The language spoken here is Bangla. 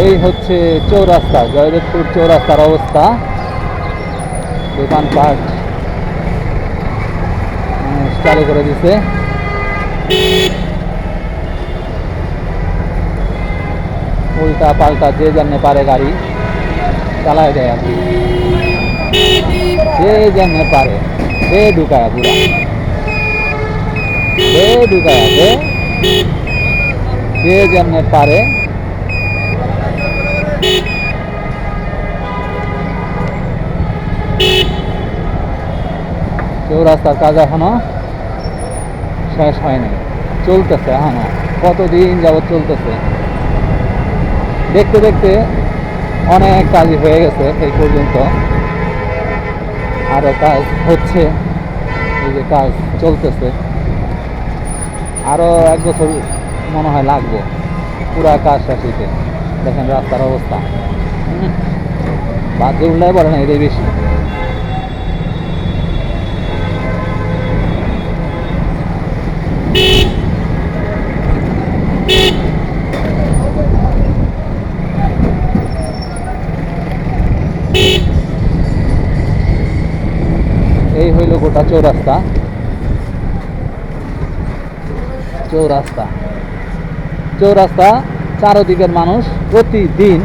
এই হচ্ছে চৌরাস্তা, জয়দেবপুর চৌরাস্তার অবস্থা। দোকানপাট চালু করে দিছে। উল্টা পাল্টা যে জানে পারে গাড়ি, চালায় দেয় কি যে জানে পারে, সে ঢুকায় পুরা সে ঢুকায় যে যেমনে পারে চৌরাস্তার কাজ এখনও শেষ হয়নি। চলতেছে এখনও কতদিন যাবত চলতেছে? দেখতে দেখতে অনেক কাজই হয়ে গেছে এই পর্যন্ত। আরও কাজ হচ্ছে, এই যে কাজ চলতেছে। আরও এক বছর মনে হয় লাগবে, পুরা কাজ শেষ দেখেন রাস্তার অবস্থা। বাদ উল্লাই বলে না, এটাই বেশি এই হইল গোটা চৌরাস্তা। চৌরাস্তা। চৌরাস্তা চারোদিকের মানুষ প্রতিদিন